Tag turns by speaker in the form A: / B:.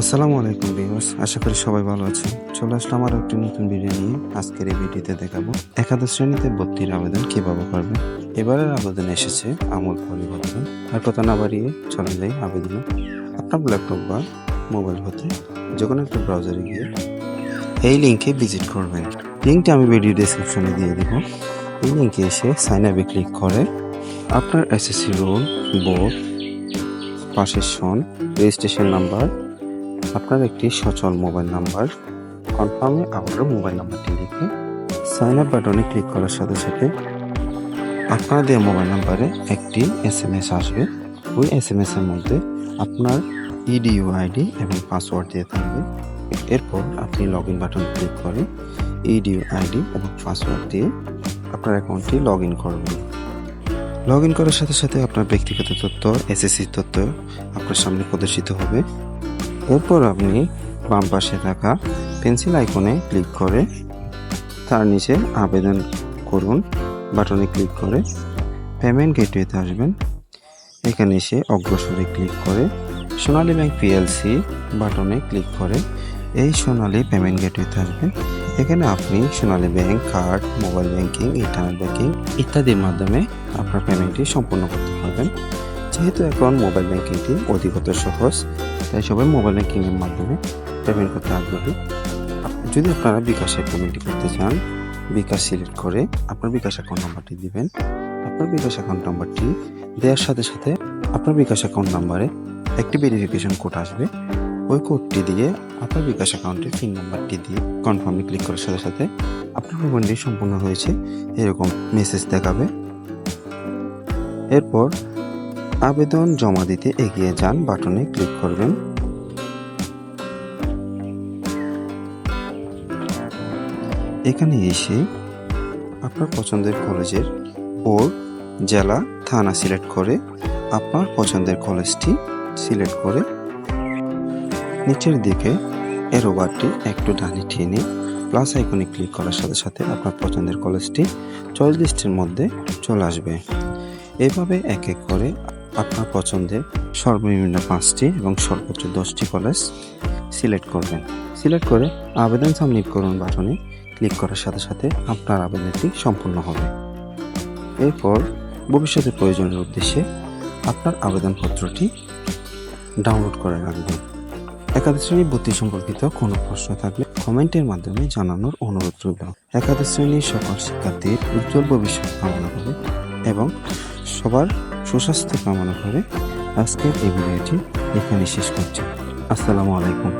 A: আসসালামু আলাইকুম ভিউয়ার্স, আশা করি সবাই ভালো আছেন। চলে আসলাম আরও একটি নতুন ভিডিও নিয়ে। আজকের এই ভিডিওতে দেখাবো একাদশ শ্রেণীতে ভর্তির আবেদন কীভাবে করবে। এবারের আবেদন এসেছে আমূল পরিবর্তন। আর কথা না বাড়িয়ে চলে যাই আবেদনে। আপনার ল্যাপটপ বা মোবাইল হতে যে কোনো একটা ব্রাউজারে গিয়ে এই লিঙ্কে ভিজিট করবেন। লিঙ্কটি আমি ভিডিও ডিসক্রিপশনে দিয়ে দেবো। এই লিঙ্কে এসে সাইন আপে ক্লিক করে আপনার এসএসসি রোল বোর্ড পাশের সন রেজিস্ট্রেশন নাম্বার আপনার একটি সচল মোবাইল নাম্বার। কনফার্মে আবারও মোবাইল নাম্বারটি লিখে সাইন আপ বাটনে ক্লিক করার সাথে সাথে আপনার দেওয়া মোবাইল নাম্বারে একটি এস এম এস আসবে। ওই এস এম এস এর মধ্যে আপনার ইডিইউ আইডি এবং পাসওয়ার্ড দিয়ে থাকবে। এরপর আপনি লগ ইন বাটন ক্লিক করে ইডিইউ আইডি এবং পাসওয়ার্ড দিয়ে আপনার অ্যাকাউন্টটি লগ ইন করবেন। লগ ইন করার সাথে সাথে আপনার ব্যক্তিগত তথ্য, এসএসসি তথ্য আপনার সামনে প্রদর্শিত হবে। এরপর আপনি বাম পাশে থাকা পেন্সিল আইকনে ক্লিক করে তার নিচে আবেদন করুন। বাটনে ক্লিক করে পেমেন্ট গেটওয়েতে আসবেন। এখানে এসে অগ্রসরে ক্লিক করে সোনালী ব্যাংক পিএলসি বাটনে ক্লিক করে এই সোনালী পেমেন্ট গেটওয়েতে আসবেন। এখানে আপনি Sonali bank card, mobile banking, internet banking ইত্যাদির মাধ্যমে আপনার পেমেন্টটি সম্পূর্ণ করতে পারবেন। যেহেতু এখন মোবাইল ব্যাংকিংটি অধিকতর সহজ তাই সবাই মোবাইল ব্যাংকিংয়ের মাধ্যমে পেমেন্ট করতে আগ্রহী। যদি আপনারা বিকাশের পেমেন্টটি করতে চান, বিকাশ সিলেক্ট করে আপনার বিকাশ অ্যাকাউন্ট নাম্বারটি দিবেন। আপনার বিকাশ অ্যাকাউন্ট নাম্বারটি দেওয়ার সাথে সাথে আপনার বিকাশ অ্যাকাউন্ট নাম্বারে একটি ভেরিফিকেশন কোড আসবে। ওই কোডটি দিয়ে আপনার বিকাশ অ্যাকাউন্টের পিন নাম্বারটি দিয়ে কনফার্মে ক্লিক করার সাথে সাথে আপনার পেমেন্টটি সম্পূর্ণ হয়েছে। এরকম মেসেজ দেখাবে। এরপর আবেদন জমা দিতে এগিয়ে যান বাটনে ক্লিক করবেন। এখানে এসে আপনার পছন্দের কলেজের বোর্ড, জেলা, থানা সিলেক্ট করে আপনার পছন্দের কলেজটি সিলেক্ট করে নিচের দিকে এরোবারটি একটু ডানে টেনে প্লাস আইকনে ক্লিক করার সাথে সাথে আপনার পছন্দের কলেজটি চয়েস লিস্টের মধ্যে চলে আসবে। এভাবে এক এক করে আপনার পছন্দের সর্বনিম্ন পাঁচটি এবং সর্বোচ্চ দশটি কলেজ সিলেক্ট করবেন। সিলেক্ট করে আবেদন সাবমিট করুন বাটনে ক্লিক করার সাথে সাথে আপনার আবেদনটি সম্পূর্ণ হবে। এরপর ভবিষ্যতে প্রয়োজনের উদ্দেশ্যে আপনার আবেদনপত্রটি ডাউনলোড করে রাখবেন। একাদশ শ্রেণি ভর্তি সম্পর্কিত কোনো প্রশ্ন থাকলে কমেন্টের মাধ্যমে জানানোর অনুরোধ রইল। একাদশ শ্রেণির সকল শিক্ষার্থীর উজ্জ্বল ভবিষ্যৎ কামনা করে এবং সবার সুস্বাস্থ্য কামনা করে আজকের এই ভিডিওটি এখানে শেষ করছি। আসসালামু আলাইকুম।